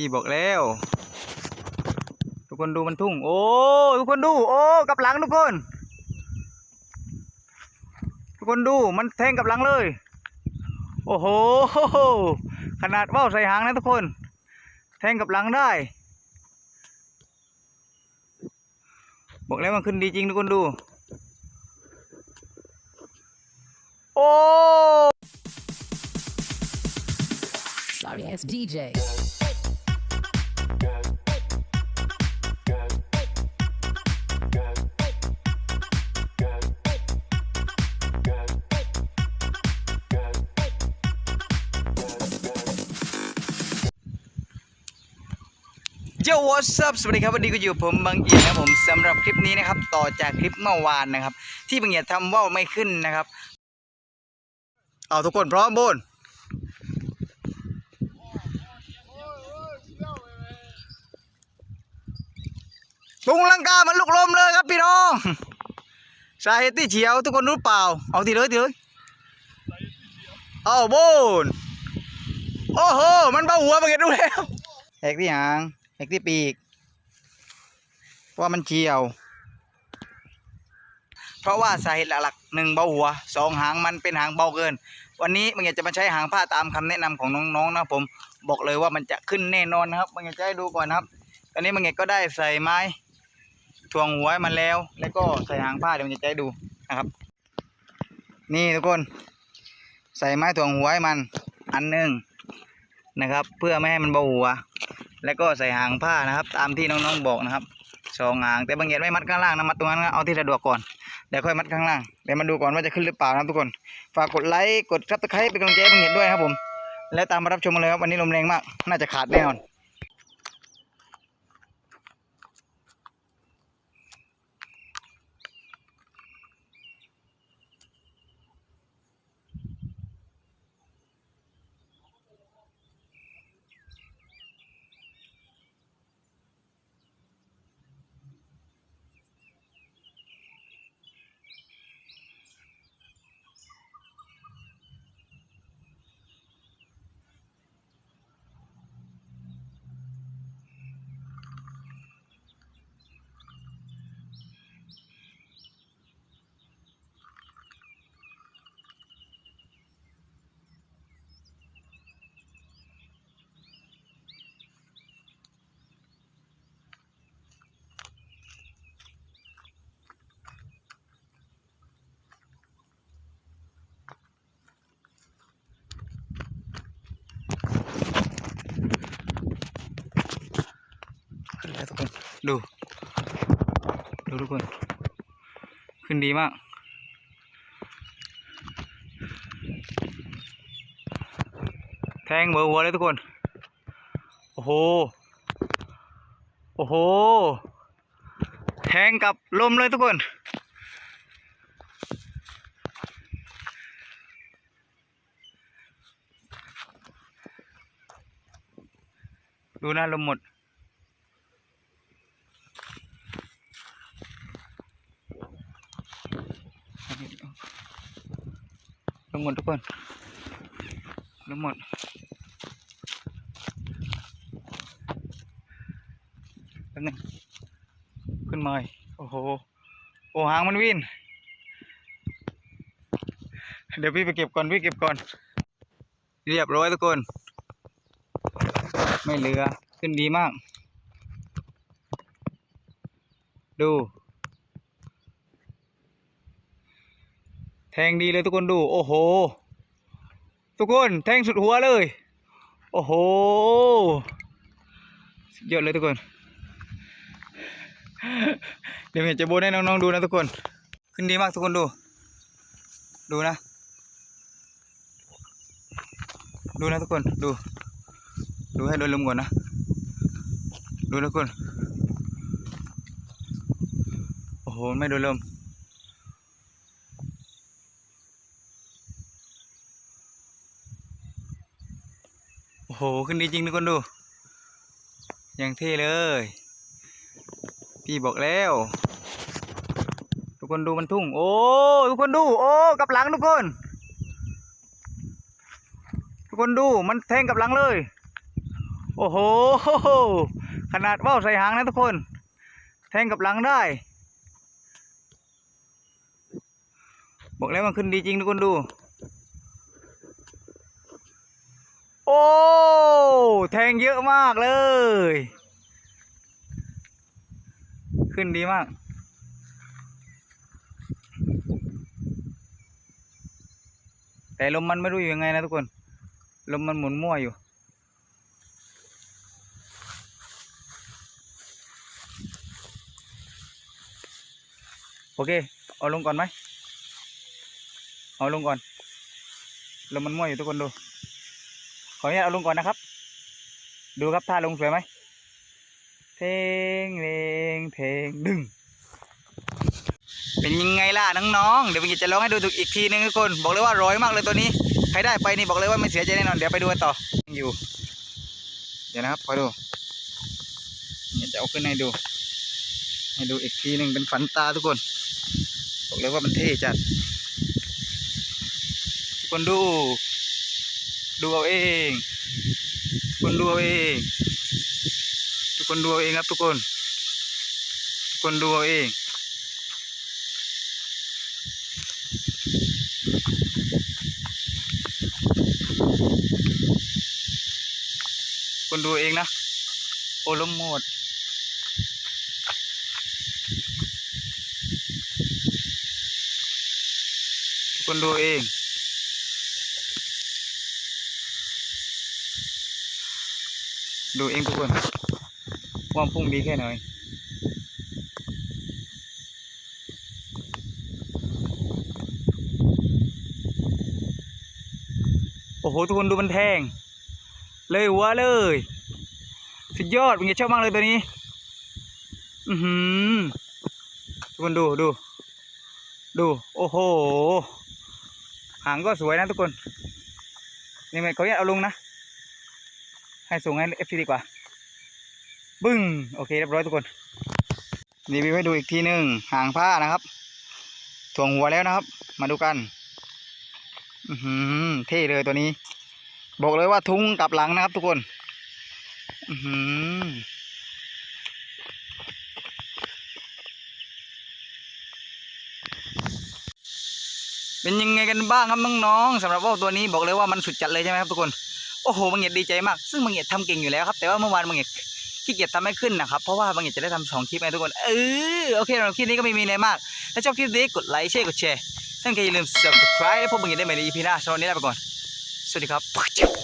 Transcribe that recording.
พี่บอกแล้ว ทุกคนดูมันทุ่ง โอ้ ทุกคนดู โอ้ กับหลังทุกคน ทุกคนดู มันแทงกับหลังเลย โอ้โห ขนาดว่าวใส่หางนะทุกคน แทงกับหลังได้ บอกแล้วมันขึ้นดีจริงทุกคนดู โอ้ Sorry ass DJ. เจ้า what's up สวัสดีครับวันนี้ก็อยู่ผมบางเอียดนะผมสำหรับคลิปนี้นะครับ ต่อจากคลิปเมื่อวานนะครับ ที่บางเอียดทำว่าวไม่ขึ้นนะครับ เอาทุกคนพร้อมบนตุงลังกามันลุกลมเลยครับพี่น้องสาเหตุที่เฉียวทุกคนรู้เปล่า เอาทีเลยทีเลยเอาบนโอ้โหมันเบาหัวบางเอียดรู้แล้วแหกที่หาง เอกที่ปีก เพราะว่ามันเฉียว เพราะว่าสาเหตุหลักๆหนึ่งเบาหัวสองหางมันเป็นหางเบาเกิน วันนี้มันอยากจะมาใช้หางผ้าตามคำแนะนำของน้องๆนะผมบอกเลยว่ามันจะขึ้นแน่นอนนะครับมันอยากจะให้ดูก่อนครับ ตอนนี้มันอกก็ได้ใส่ไม้ถ่วงหัวมันแล้ว แล้วก็ใส่หางผ้าเดี๋ยวมันจะให้ดูนะครับ นี่ทุกคน ใส่ไม้ถ่วงหัวมันอันหนึ่งนะครับ เพื่อไม่ให้มันเบาหัว แล้วก็ใส่หางผ้านะครับ ตามที่น้องๆบอกนะครับสองหางแต่บางอย่างไม่มัดข้างล่างนะมัดตรงนั้นเอาที่สะดวกก่อนเดี๋ยวค่อยมัดข้างล่างเดี๋ยวมาดูก่อนว่าจะขึ้นหรือเปล่านะทุกคน ฝากกดไลค์กดซับสไครป์เป็นกำลังใจให้บางอย่างด้วยครับผม แล้วตามมารับชมกันเลยครับวันนี้ลมแรงมาก น่าจะขาดแน่นอน ดู ดูทุกคน ขึ้นดีมาก แทงเบอร์หัวเลยทุกคน โอ้โห โอ้โห แทงกับลมเลยทุกคนดูนะลมหมด หมดทุกคนลงหมดแป๊บนึงขึ้นมาโอ้โห โอ้หางมันวิ่นเดี๋ยวพี่ไปเก็บก่อน พี่เก็บก่อน เรียบร้อยทุกคน ไม่เหลือ ขึ้นดีมาก ดู ทงดีเลยทุกคนดู โอ้โห ทุกคนแทงสุดหัวเลย โอ้โหสุดยอดเลยทุกคน เดี๋ยวเห็นจะโบนให้น้องๆดูนะทุกคน ขึ้นดีมากทุกคนดู ดูนะ ดูนะทุกคน ดู ดูให้โดนลมก่อนนะ ดูนะทุกคน โอ้โห ไม่โดนลม โห ขึ้นดีจริงทุกคนดู อย่างเท่เลย พี่บอกแล้ว ทุกคนดูมันทุ่ง โอ้ ทุกคนดู โอ้ กับหลังทุกคน ทุกคนดู มันแทงกับหลังเลย โอ้โห ขนาดว่าวใส่หางนะทุกคน แทงกับหลังได้ บอกแล้วมันขึ้นดีจริงทุกคนดู โอ้ แทงเยอะมากเลย ขึ้นดีมาก แต่ลมมันไม่รู้อยู่ยังไงนะทุกคน ลมมันหมุนมั่วอยู่โอเค เอาลงก่อนไหม เอาลงก่อน ลมมันมั่วอยู่ทุกคนดู ขออนุญาตเอาลงก่อนนะครับ ดูครับท่าลงสวยไหมเทงเลงเทงดึงเป็นยังไงล่ะน้องๆเดี๋ยวพี่จะลองให้ดูอีกทีนึงทุกคน บอกเลยว่าร้อยมากเลยตัวนี้ใครได้ไปนี่บอกเลยว่าไม่เสียใจแน่นอนเดี๋ยวไปดูกันต่ออยู่ เดี๋ยวนะครับคอยดูเนี่ยจะเอาขึ้นให้ดู ให้ดูอีกทีหนึ่งเป็นฝันตาทุกคน บอกเลยว่ามันเท่จัดทุกคนดู ดูเอาเอง ทุกคนดูเอาเอง ทุกคนดูเอาเองครับทุกคน ทุกคนดูเอาเองคนดูเองนะ โอลมหมดทุกคนดูเอง ดูเองทุกคนว่ามพุ่งดีแค่ไหนโอ้โหทุกคนดูมันแทง เลยหัวเลย สุดยอดเป็นไงชอบมากเลยตัวนี้ อือหือทุกคนดูดู ดู โอ้โห หางก็สวยนะทุกคน นี่ไม่เขาอยากเอาลงนะ ให้สูงให้เอฟซีดีกว่า บึ้งโอเคเรียบร้อยทุกคนรีวิวให้ดูอีกทีหนึ่งหางผ้านะครับถ่วงหัวแล้วนะครับ มาดูกันอือเท่เลยตัวนี้ บอกเลยว่าทุ้งกลับหลังนะครับ ทุกคนอือเป็นยังไงกันบ้างครับน้องๆสำหรับว่าวตัวนี้บอกเลยว่ามันสุดจัดเลยใช่ไหมครับทุกคน อ้โหบางเหยียดดีใจมาก ซึ่งบางเหยียดทำเก่งอยู่แล้วครับ แต่ว่าเมื่อวานบางเหยียดขี้เกียจทำไม่ขึ้นนะครับ เพราะว่าบางเหยียดจะได้ทำสองคลิปไงทุกคน เออ โอเคสำหรับคลิปนี้ก็ไม่มีอะไรมาก ถ้าชอบคลิปนี้กดไลค์แชร์กดแชร์ท่านใครอย่าลืม subscribe และพบกันใหม่ใน EP หน้าสำหรับวันนี้ลาไปก่อน สวัสดีครับ